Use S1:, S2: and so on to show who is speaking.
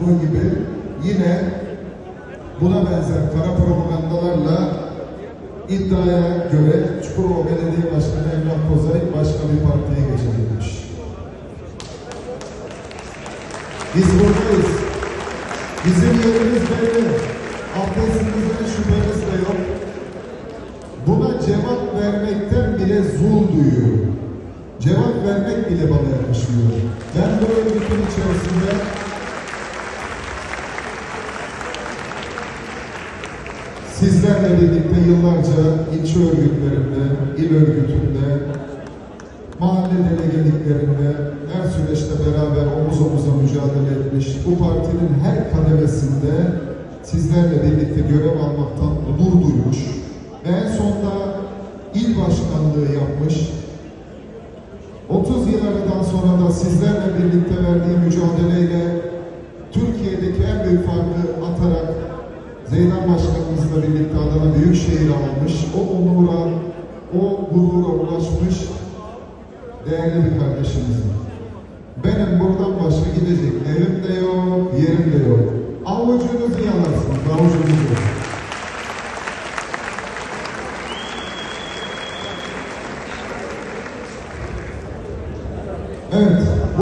S1: olduğu gibi yine buna benzer kara propagandalarla iddiaya göre Çukurova Belediye Başkanı Emrah Kozay başka bir partiye geçebilmiş. Biz buradayız. Bizim yerimiz belli. Abdestimizden şüphemiz de yok. Buna cevap vermekten bile zul duyuyorum. Cevap vermek bile bana yakışmıyor. Ben bu örgütün içerisinde sizlerle birlikte yıllarca ilçe örgütlerinde, il örgütünde, mahalle delegeliklerinde her süreçte beraber omuz omuza mücadele etmiş, bu partinin her kademesinde sizlerle birlikte görev almaktan onur duymuş ve en sonunda il başkanlığı yapmış, 30 yıl sonra da sizlerle birlikte verdiği mücadeleyle Türkiye'deki en büyük farkı Zeynep Başkanımızla birlikte Adana Büyükşehir almış, o onura, o gurura ulaşmış değerli bir kardeşimizim. Benim buradan başka gidecek evim de yok, yerim de yok. Avucunuzu yalarsınız, avucunuzu. Evet.